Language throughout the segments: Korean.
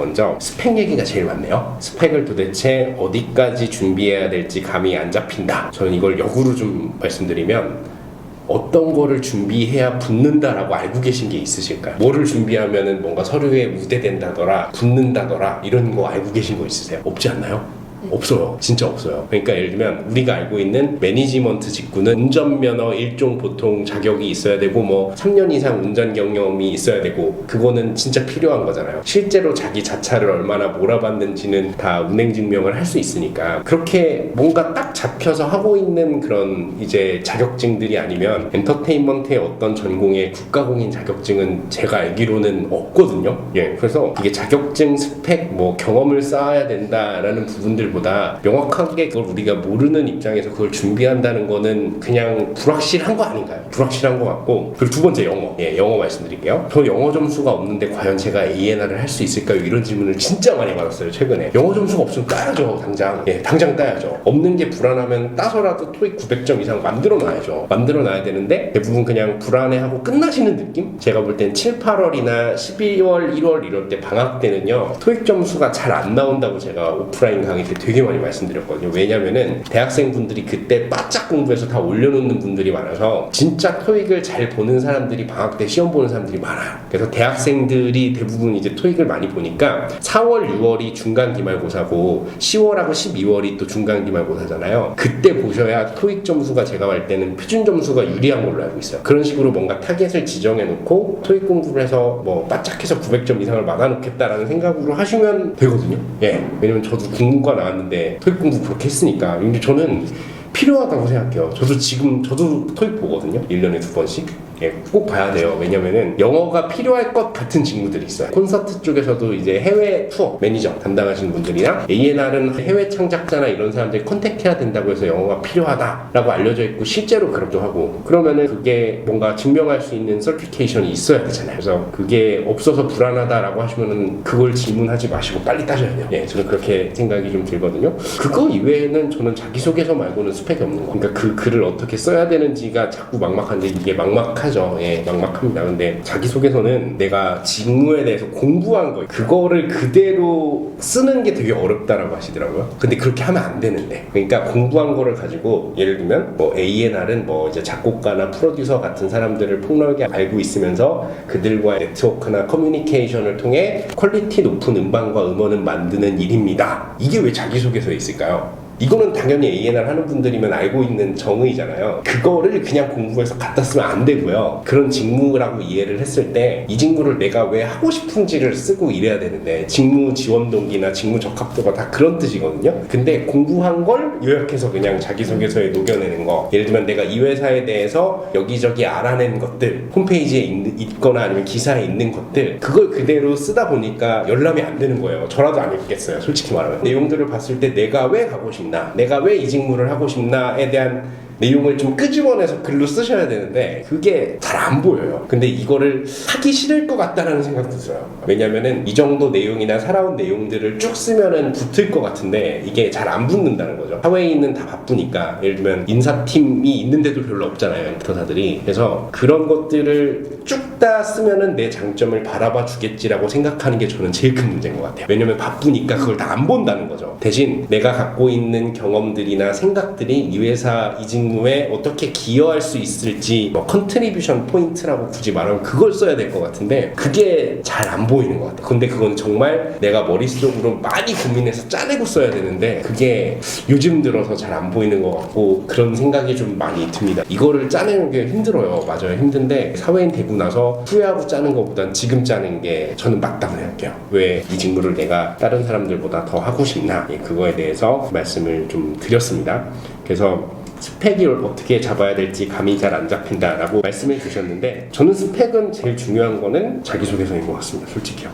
먼저 스펙 얘기가 제일 많네요. 스펙을 도대체 어디까지 준비해야 될지 감이 안 잡힌다. 저는 이걸 역으로 좀 말씀드리면 어떤 거를 준비해야 붙는다라고 알고 계신 게 있으실까요? 뭐를 준비하면은 뭔가 서류에 무대된다더라, 붙는다더라 이런 거 알고 계신 거 있으세요? 없지 않나요? 없어요. 진짜 없어요. 그러니까 예를 들면 우리가 알고 있는 매니지먼트 직구는 운전면허 일종 보통 자격이 있어야 되고 뭐 3년 이상 운전 경험이 있어야 되고 그거는 진짜 필요한 거잖아요. 실제로 자기 자차를 얼마나 몰아봤는지는 다 운행 증명을 할 수 있으니까 그렇게 뭔가 딱 잡혀서 하고 있는 그런 이제 자격증들이 아니면 엔터테인먼트의 어떤 전공의 국가공인 자격증은 제가 알기로는 없거든요. 예, 그래서 이게 자격증 스펙 뭐 경험을 쌓아야 된다라는 부분들 보다 명확하게 그걸 우리가 모르는 입장에서 그걸 준비한다는 거는 그냥 불확실한 거 아닌가요? 불확실한 거 같고 그리고 두 번째 영어. 예, 영어 말씀드릴게요. 저 영어 점수가 없는데 과연 제가 ANR을 할 수 있을까요? 이런 질문을 진짜 많이 받았어요 최근에. 영어 점수가 없으면 따야죠 당장. 예, 당장 따야죠. 없는 게 불안하면 따서라도 토익 900점 이상 만들어 놔야죠. 만들어 놔야 되는데 대부분 그냥 불안해하고 끝나시는 느낌? 제가 볼 땐 7, 8월이나 12월, 1월 이럴 때 방학 때는요 토익 점수가 잘 안 나온다고 제가 오프라인 강의 때 되게 많이 말씀드렸거든요. 왜냐면은 대학생분들이 그때 바짝 공부해서 다 올려놓는 분들이 많아서 진짜 토익을 잘 보는 사람들이 방학 때 시험 보는 사람들이 많아요. 그래서 대학생들이 대부분 이제 토익을 많이 보니까 4월, 6월이 중간 기말고사고 10월하고 12월이 또 중간 기말고사잖아요. 그때 보셔야 토익 점수가 제가 볼 때는 표준 점수가 유리한 걸로 알고 있어요. 그런 식으로 뭔가 타겟을 지정해 놓고 토익 공부를 해서 뭐 바짝해서 900점 이상을 막아 놓겠다라는 생각으로 하시면 되거든요. 예. 왜냐면 저도 국문과 나 왔는데 토익 공부 그렇게 했으니까. 근데 저는 필요하다고 생각해요. 저도 지금 저도 토익 보거든요. 1년에 두 번씩. 예, 꼭 봐야 돼요. 왜냐면은 영어가 필요할 것 같은 직무들이 있어요. 콘서트 쪽에서도 이제 해외 투어 매니저 담당하시는 분들이나 A&R은 해외 창작자나 이런 사람들이 컨택해야 된다고 해서 영어가 필요하다라고 알려져 있고 실제로 그렇게 하고 그러면은 그게 뭔가 증명할 수 있는 서티피케이션이 있어야 되잖아요. 그래서 그게 없어서 불안하다라고 하시면은 그걸 질문하지 마시고 빨리 따져야 돼요. 예, 저는 그렇게 생각이 좀 들거든요. 그거 이외에는 저는 자기소개서 말고는 스펙이 없는 거. 그러니까 그 글을 어떻게 써야 되는지가 자꾸 막막한데 이게 막막 하죠. 예, 막막합니다. 근데 자기소개서는 내가 직무에 대해서 공부한 거 그거를 그대로 쓰는 게 되게 어렵다라고 하시더라고요. 근데 그렇게 하면 안 되는데. 그러니까 공부한 거를 가지고 예를 들면 뭐 A&R은 뭐 이제 작곡가나 프로듀서 같은 사람들을 폭넓게 알고 있으면서 그들과의 네트워크나 커뮤니케이션을 통해 퀄리티 높은 음반과 음원을 만드는 일입니다. 이게 왜 자기소개서에 있을까요? 이거는 당연히 A&R 하는 분들이면 알고 있는 정의잖아요. 그거를 그냥 공부해서 갖다 쓰면 안 되고요. 그런 직무라고 이해를 했을 때 이 직무를 내가 왜 하고 싶은지를 쓰고 이래야 되는데 직무 지원 동기나 직무 적합도가 다 그런 뜻이거든요. 근데 공부한 걸 요약해서 그냥 자기소개서에 녹여내는 거. 예를 들면 내가 이 회사에 대해서 여기저기 알아낸 것들 홈페이지에 있, 있거나 아니면 기사에 있는 것들 그걸 그대로 쓰다 보니까 열람이 안 되는 거예요. 저라도 안 읽겠어요. 솔직히 말하면. 내용들을 봤을 때 내가 왜 가고 싶나 내가 왜 이 직무를 하고 싶나에 대한 내용을 좀 끄집어내서 글로 쓰셔야 되는데 그게 잘 안 보여요. 근데 이거를 하기 싫을 것 같다라는 생각도 들어요. 왜냐면은 이 정도 내용이나 살아온 내용들을 쭉 쓰면은 붙을 것 같은데 이게 잘 안 붙는다는 거죠. 사회인은 다 바쁘니까 예를 들면 인사팀이 있는데도 별로 없잖아요. 엔터사들이. 그래서 그런 것들을 쭉 다 쓰면은 내 장점을 바라봐 주겠지라고 생각하는 게 저는 제일 큰 문제인 것 같아요. 왜냐면 바쁘니까 그걸 다 안 본다는 거죠. 대신 내가 갖고 있는 경험들이나 생각들이 이 회사 이직 무에 어떻게 기여할 수 있을지 뭐 컨트리뷰션 포인트라고 굳이 말하면 그걸 써야 될 것 같은데 그게 잘 안 보이는 것 같아요. 근데 그건 정말 내가 머릿속으로 많이 고민해서 짜내고 써야 되는데 그게 요즘 들어서 잘 안 보이는 것 같고 그런 생각이 좀 많이 듭니다. 이거를 짜내는 게 힘들어요. 맞아요. 힘든데 사회인 되고 나서 후회하고 짜는 것보단 지금 짜는 게 저는 맞다고 생각해요. 왜 이 직무를 내가 다른 사람들보다 더 하고 싶나? 예, 그거에 대해서 말씀을 좀 드렸습니다. 그래서 스펙이 어떻게 잡아야 될지 감이 잘 안 잡힌다라고 말씀해 주셨는데 저는 스펙은 제일 중요한 거는 자기소개서인 것 같습니다. 솔직히요.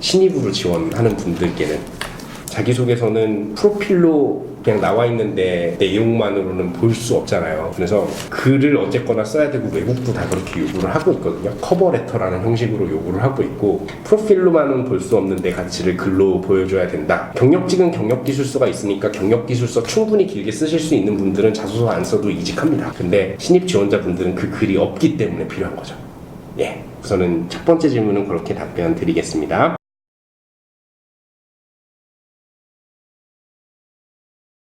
신입으로 지원하는 분들께는 자기소개서는 프로필로 그냥 나와 있는데 내용만으로는 볼 수 없잖아요. 그래서 글을 어쨌거나 써야 되고 외국도 다 그렇게 요구를 하고 있거든요. 커버레터라는 형식으로 요구를 하고 있고 프로필로만은 볼 수 없는 내 가치를 글로 보여줘야 된다. 경력직은 경력기술서가 있으니까 경력기술서 충분히 길게 쓰실 수 있는 분들은 자소서 안 써도 이직합니다. 근데 신입 지원자분들은 그 글이 없기 때문에 필요한 거죠. 예. 우선은 첫 번째 질문은 그렇게 답변 드리겠습니다.